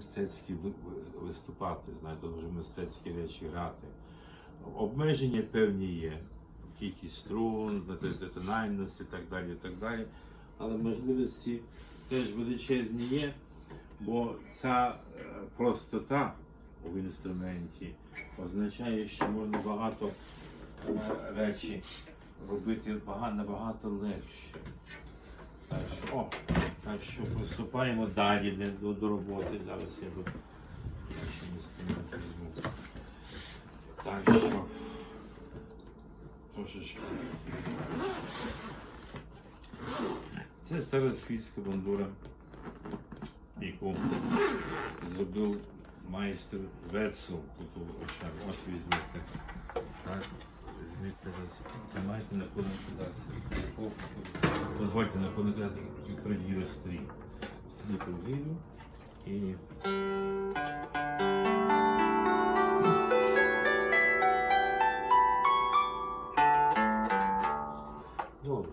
мистецькі ви- ви- виступати, знаєте, дуже мистецькі речі грати. Обмеження певні є. Кількість струн, знаєте, тональність і так далі, так далі. Але можливості теж величезні є, бо ця е, простота в інструменті означає, що можна багато е, речі робити набагато легше. Так що, о, так що приступаємо далі до, до роботи. Зараз я інструмент. Так що трошечки. Це старосвітська бандура, яку зробив майстер Вецел. Тут у. Ось візьмете. Так, візьмете зараз. Тримайте на хвилинку зараз. Дозвольте на хвилинку зараз приділю стрій. Стрій приділю і Добре.